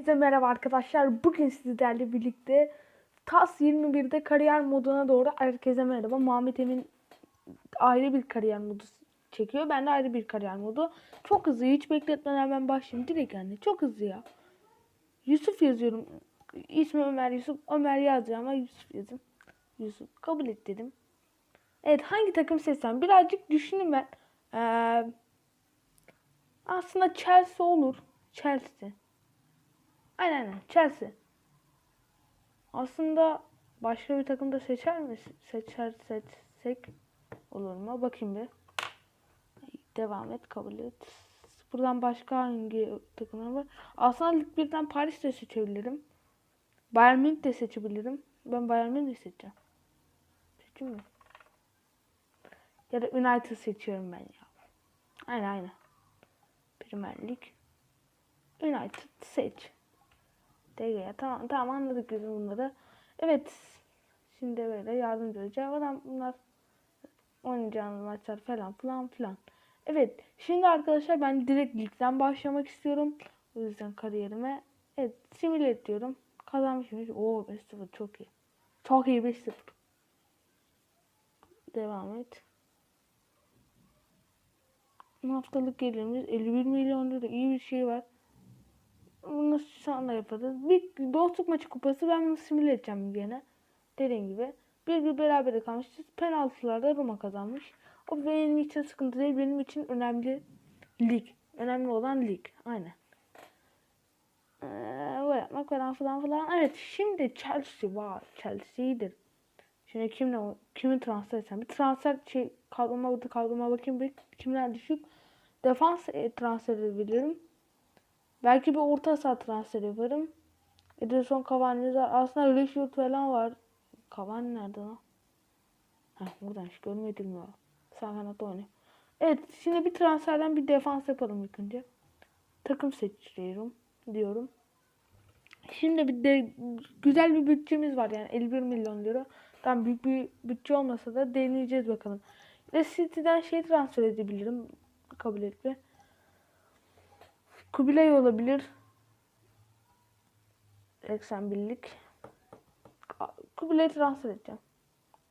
Herkese merhaba arkadaşlar. Bugün sizlerle birlikte TAS 21'de kariyer moduna doğru herkese merhaba. Muhammed Emin ayrı bir kariyer modu çekiyor. Ben de ayrı bir kariyer modu. Çok hızlı. Hiç bekletmeden ben başlayayım. Direkt yani. Çok hızlı ya. Yusuf yazıyorum. İsmi Ömer Yusuf. Ömer yazacağım ama Yusuf yazın. Yusuf. Kabul et dedim. Evet hangi takım seçsem? Birazcık düşünün ben. Ee, aslında Chelsea olur. Chelsea. Aynen aynen Chelsea. Aslında başka bir takımda seçer mi? Seçer seçsek olur mu? Bakayım bir. Devam et kabul et. Buradan başka hangi takımlar var? Aslında Lig 1'den Paris de seçebilirim. Bayern Münih de seçebilirim. Ben Bayern Münih seçeceğim. Seçeyim mi? Ya da United seçiyorum ben ya. Aynen aynen. Premier Lig. United seç. DG tamam tamam anladık biz bunları. Evet. Şimdi böyle yardımcı olacağım. Adam bunlar oynayacağımız maçlar falan filan filan. Evet. Şimdi arkadaşlar ben direkt ligden başlamak istiyorum. O yüzden kariyerime evet simüle diyorum. Kazanmışım. Oo 5-0 çok iyi. Çok iyi 5-0. Devam et. Haftalık gelirimiz 51 milyon lira iyi bir şey var. Bunu sonra yaparız. Bir dostluk maçı kupası ben bunu simüle edeceğim gene. Dediğim gibi. Bir bir beraber kalmışız. Penaltılarda Roma kazanmış. O benim için sıkıntı değil. Benim için önemli lig. Önemli olan lig. Aynen. Ee, bu yapmak falan falan falan. Evet şimdi Chelsea var. Chelsea iyidir. Şimdi kimle kimi transfer etsem? Bir transfer şey kalkma kalkma bakayım bir kimler düşük. Defans e, transfer edebilirim. Belki bir orta saha transfer yaparım. Ederson Cavani var. Aslında Rashford falan var. Cavani nerede lan? Heh buradan hiç görmedim ya. Sağ kanatta oynuyor. Evet şimdi bir transferden bir defans yapalım ilk önce. Takım seçiyorum diyorum. Şimdi bir de güzel bir bütçemiz var yani 51 milyon lira. Tam büyük bir bütçe olmasa da deneyeceğiz bakalım. Ve City'den şey transfer edebilirim. Kabul etme. Kubilay olabilir. 81'lik. Kubilay transfer edeceğim.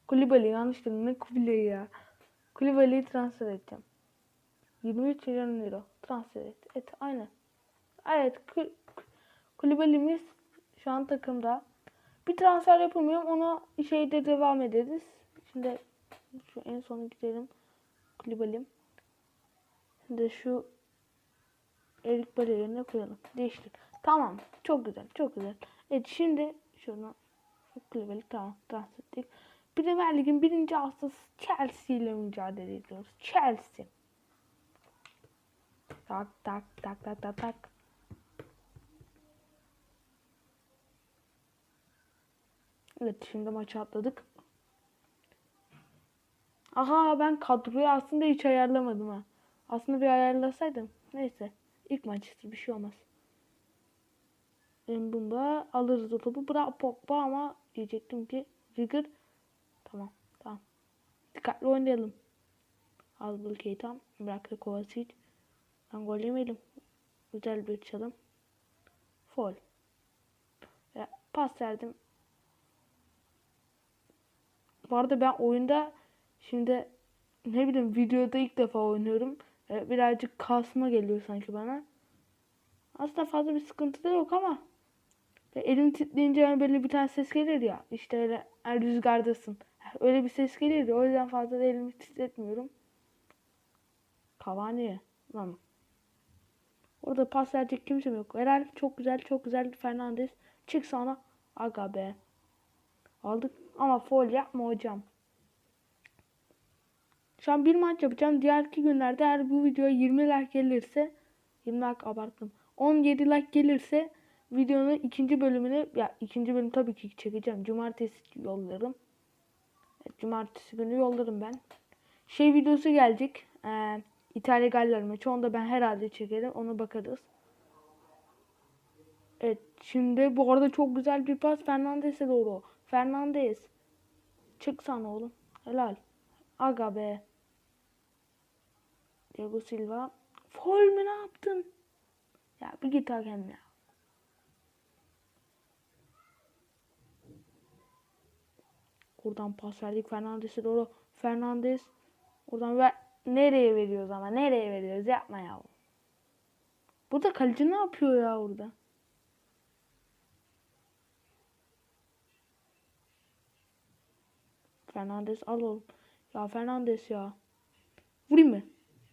Kulibali yanlış dedim. Ne Kubilay ya. Kulibali'yi transfer edeceğim. 23 milyon euro transfer et. Evet aynen. Evet Kulibali'miz şu an takımda. Bir transfer yapamıyorum. Ona şeyde devam ederiz. Şimdi şu en sona gidelim. Kulibali'm. Şimdi şu Erik Bale yerine koyalım. Değiştir. Tamam. Çok güzel. Çok güzel. Evet şimdi şunu şu kulübeli tamam. Transfer ettik. Premier Lig'in birinci hastası Chelsea ile mücadele ediyoruz. Chelsea. Tak tak tak tak tak tak. Evet şimdi maçı atladık. Aha ben kadroyu aslında hiç ayarlamadım ha. Aslında bir ayarlasaydım. Neyse. İlk maçtır bir şey olmaz. Mbumba alırız o topu. Bra Pogba ama diyecektim ki Rigger. Tamam tamam. Dikkatli oynayalım. Albul Keita. Bıraktı Kovacic. Ben gol yemeyelim. Güzel bir çalım. Foul. Ya, pas verdim. Bu arada ben oyunda şimdi ne bileyim videoda ilk defa oynuyorum. Ee, birazcık kasma geliyor sanki bana. Aslında fazla bir sıkıntı da yok ama elim titreyince böyle bir tane ses gelir ya işte öyle yani rüzgardasın. Öyle bir ses gelir ya o yüzden fazla da elimi titretmiyorum. Cavani lan. Orada pas verecek kimse yok. Herhal çok güzel çok güzel Fernandes. Çık sana. Aga be. Aldık ama foul yapma hocam. Şu an bir maç yapacağım. Diğer iki günlerde eğer bu videoya 20 like gelirse 20 like abarttım. 17 like gelirse videonun ikinci bölümünü ya ikinci bölüm tabii ki çekeceğim. Cumartesi yollarım. Evet, cumartesi günü yollarım ben. Şey videosu gelecek. Ee, İtalya Galler maçı. Onu da ben herhalde çekerim. Ona bakarız. Evet şimdi bu arada çok güzel bir pas Fernandes'e doğru. Fernandes. Çık sana oğlum. Helal. Aga be. Diego Silva. Foul mü ne yaptın? Ya bir git hakem ya. Oradan pas verdik Fernandes'e doğru. Fernandes oradan ver. Nereye veriyoruz ama nereye veriyoruz yapma ya. Burada kaleci ne yapıyor ya orada? Fernandes al oğlum. Ya Fernandes ya. Vurayım mı?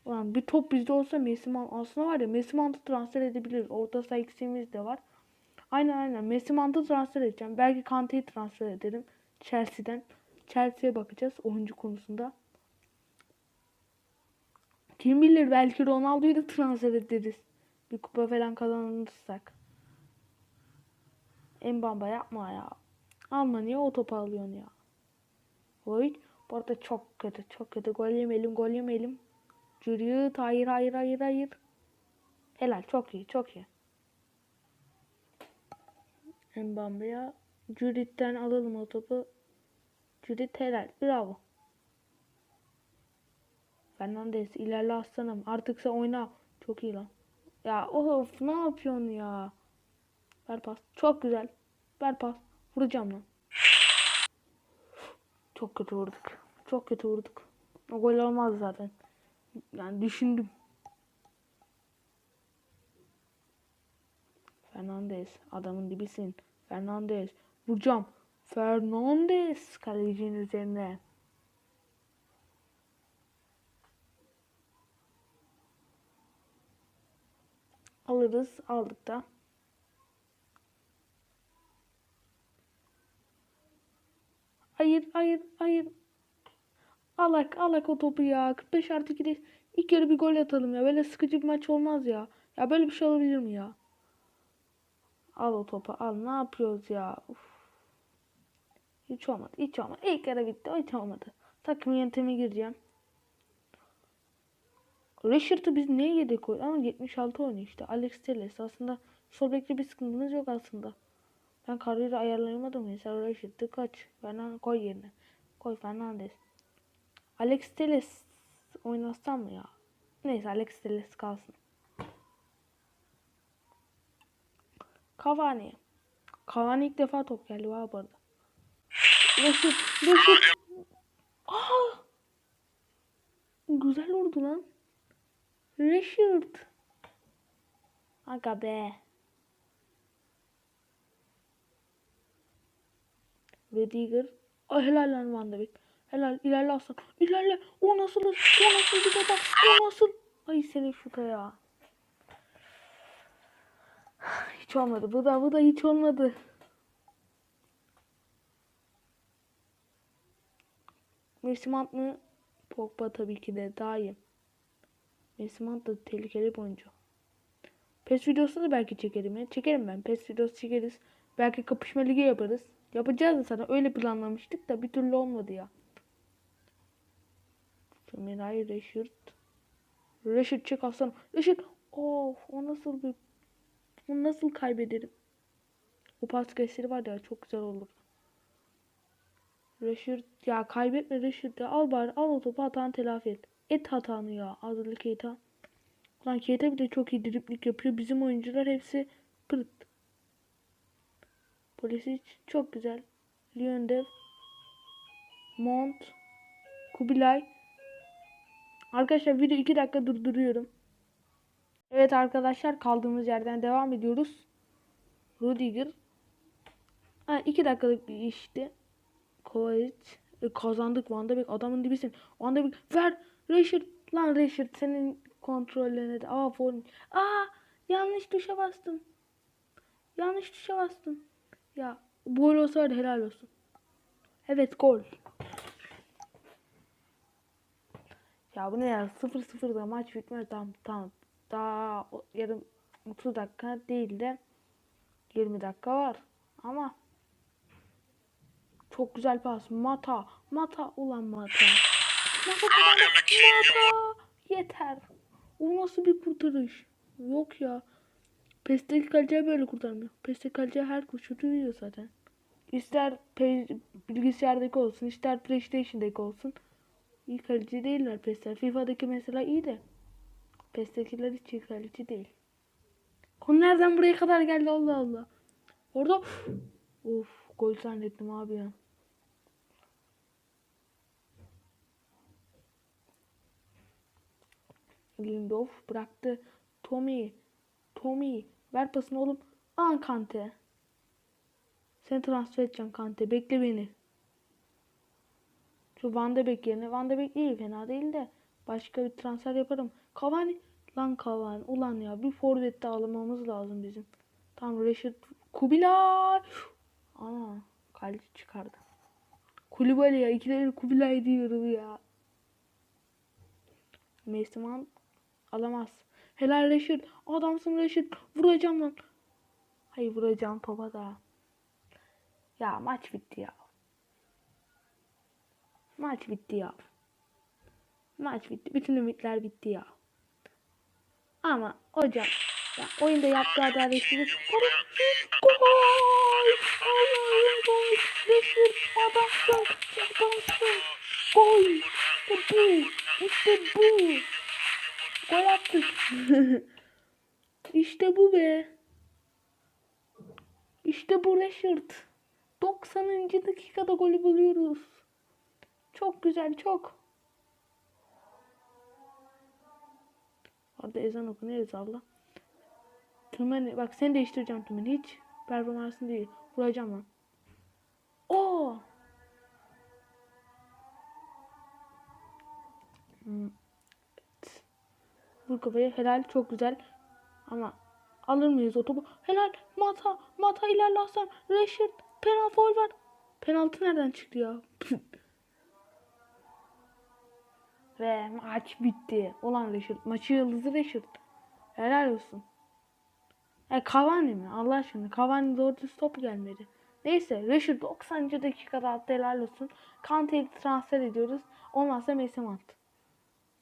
Ulan bir top bizde olsa Messi aslında var ya Messi Mount'u transfer edebiliriz. Orta saha eksiğimiz de var. Aynen aynen. Messi Mount'u transfer edeceğim. Belki Kante'yi transfer ederim. Chelsea'den. Chelsea'ye bakacağız oyuncu konusunda. Kim bilir belki Ronaldo'yu da transfer ederiz. Bir kupa falan kazanırsak. Mbamba yapma ya. Alma niye o topu alıyorsun ya? Oy. Bu arada çok kötü. Çok kötü. Gol yemeyelim. Gol yemeyelim. Cürüt. Hayır hayır hayır hayır. Helal. Çok iyi. Çok iyi. Mbamba'ya Cürüt'ten alalım o topu. Cürüt helal. Bravo. Fernandes ilerle aslanım. Artık sen oyna. Çok iyi lan. Ya of ne yapıyorsun ya? Ver pas. Çok güzel. Ver pas. Vuracağım lan. Çok kötü vurduk. Çok kötü vurduk. O gol olmaz zaten. Yani düşündüm. Fernandes. Adamın dibisin. Fernandes. Vuracağım. Fernandes. Kalecinin üzerine. Alırız. Aldık da. Hayır, hayır, hayır. Alak, alak o topu ya. 45 artı 2'de ilk yarı bir gol atalım ya. Böyle sıkıcı bir maç olmaz ya. Ya böyle bir şey olabilir mi ya? Al o topu, al. Ne yapıyoruz ya? Uf. Hiç olmadı, hiç olmadı. İlk yarı bitti, hiç olmadı. Takım yönteme gireceğim. Rashford'u biz niye yedek koyduk? Ama 76 oynuyor işte. Alex Telles. Aslında sol bekte bir sıkıntımız yok aslında. Ben kariyeri ayarlayamadım. Mesela Rashford'u kaç. Fernandes koy yerine. Koy Fernandes. Alex Telles oynasam mı ya? Neyse Alex Telles kalsın. Cavani. Cavani ilk defa top geldi var bu arada. Rashford. Rashford. Aa! Güzel oldu lan. Rashford. Aga be. Rüdiger. Ay helal lan Van de Beek. Helal ilerle aslan. İlerle. O nasıl? O nasıl bir baba? O nasıl? Ay senin şuta ya. Hiç olmadı. Bu da bu da hiç olmadı. Messi Mount mı? Pogba tabii ki de daha iyi. Da tehlikeli bir oyuncu. PES videosu da belki çekerim ya. Çekerim ben. PES videosu çekeriz. Belki kapışma ligi yaparız. Yapacağız da sana. Öyle planlamıştık da bir türlü olmadı ya. Miray Rashford. Rashford çık aslanım. Rashford. Of o nasıl bir... Onu nasıl kaybederim? O pas gösteri var ya çok güzel olur. Rashford ya kaybetme Rashford ya. Al bari al o topu hatanı telafi et. Et hatanı ya. Hazırlık Keita. Lan Keita bir de çok iyi driplik yapıyor. Bizim oyuncular hepsi pırt. Polisic çok güzel. Liondev. Mont. Kubilay. Arkadaşlar video 2 dakika durduruyorum. Evet arkadaşlar kaldığımız yerden devam ediyoruz. Rudiger. 2 dakikalık bir işti. Kovacic. E, kazandık Van de Beek adamın dibisin. Van de Beek ver. Rashford. Lan Rashford senin kontrollerine de. Aa form. Aa yanlış tuşa bastım. Yanlış tuşa bastım. Ya gol olsaydı helal olsun. Evet gol. Ya bu ne ya 0-0'da maç bitmez tamam tamam. Daha yarım 30 dakika değil de 20 dakika var. Ama çok güzel pas. Mata. Mata ulan Mata. Mata. Mata. Yeter. O nasıl bir kurtarış? Yok ya. PES'teki kaleciler böyle kurtarmıyor. PES'teki kaleciler her koşuyu yiyor zaten. İster bilgisayardaki olsun, ister PlayStation'daki olsun iyi kaleci değiller PES'te. FIFA'daki mesela iyi de PES'tekiler hiç iyi kaleci değil. Konu nereden buraya kadar geldi Allah Allah. Orada of gol zannettim abi ya. Lindof bıraktı. Tommy. Tommy. Ver pasını oğlum. An Kante. Seni transfer edeceğim Kante. Bekle beni. Şu Van de Beek yerine. Van de Beek iyi fena değil de. Başka bir transfer yaparım. Cavani. Lan Cavani. Ulan ya bir forvet de almamız lazım bizim. Tam Reşit. Kubilay. Ana. Kaleci çıkardı. Kulübali ya. İkileri Kubilay diyorum ya. Mason alamaz. Helal Reşit. Adamsın Reşit. Vuracağım lan. Hayır vuracağım topa da. Ya maç bitti ya. Maç bitti ya. Maç bitti. Bütün ümitler bitti ya. Ama hocam ya oyunda yaptığı adaletsizlik. Gol! Allah'ım gol! Reşit adamsın. Adamsın. Gol! İşte bu. İşte bu. Gol attık. işte bu be. İşte bu Rashford. 90. dakikada golü buluyoruz. Çok güzel çok. Orada ezan okunuyor abla. Tümeni bak seni değiştireceğim tümeni hiç performansın değil. Vuracağım lan. Oo. Hmm. Vur kafayı helal çok güzel. Ama alır mıyız o topu? Helal Mata Mata ilerle Hasan. Reşit penaltı var. Penaltı nereden çıktı ya? Ve maç bitti. Ulan Reşit. Maçı yıldızı Reşit. Helal olsun. E Cavani mi? Allah aşkına. Cavani doğru düz top gelmedi. Neyse Reşit 90. dakikada attı helal olsun. Kante'yi transfer ediyoruz. Olmazsa Messi attı.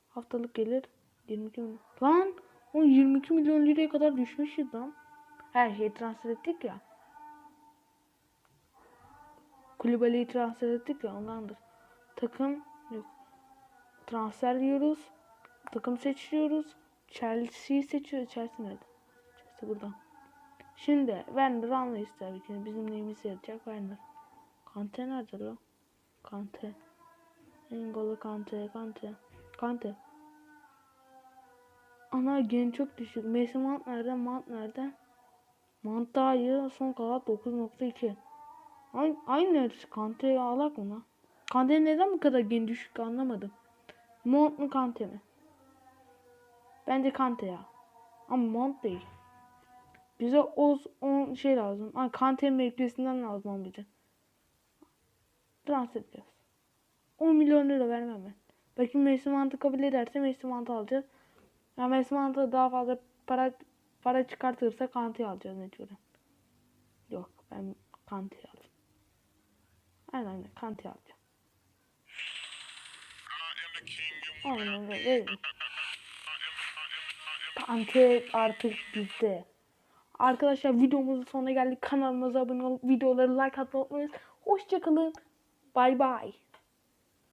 Haftalık gelir 22 milyon. Lan o 22 milyon liraya kadar düşmüşüz lan. Her şeyi transfer ettik ya. Kulübeli'yi transfer ettik ya ondandır. Takım yok. Transfer diyoruz. Takım seçiyoruz. Chelsea'yi seçiyoruz. Chelsea nerede? Chelsea burada. Şimdi Werner anlayız tabii ki. Bizim neyimizi yapacak Werner. Kante nerede lan? Kante. Engolo Kante. Kante. Kante. Ana gen çok düşük. Mason Mount nerede? Mount nerede? Mount daha iyi. Son kalan 9.2. Aynı, aynı. Kante'yi alak mı lan? Kante neden bu kadar gen düşük anlamadım. Mount mu Kante mi? Bence Kante ya. Ama Mount değil. Bize o, o şey lazım. Ay Kante'nin mevkisinden lazım on bize. Transfer edeceğiz. 10 milyon lira vermem ben. Bakayım Mason Mount'ı kabul ederse Mason Mount'ı alacağız. Ya Mason Mount'a daha fazla para para çıkartırsa Kante'yi alacağız mecburen. Yok ben Kante'yi alacağım. Aynen aynen Kante'yi alacağım. Aynen öyle. Kante artık bizde. Arkadaşlar videomuzun sonuna geldik. Kanalımıza abone olup videoları like atmayı unutmayın. Hoşçakalın. Bay bay.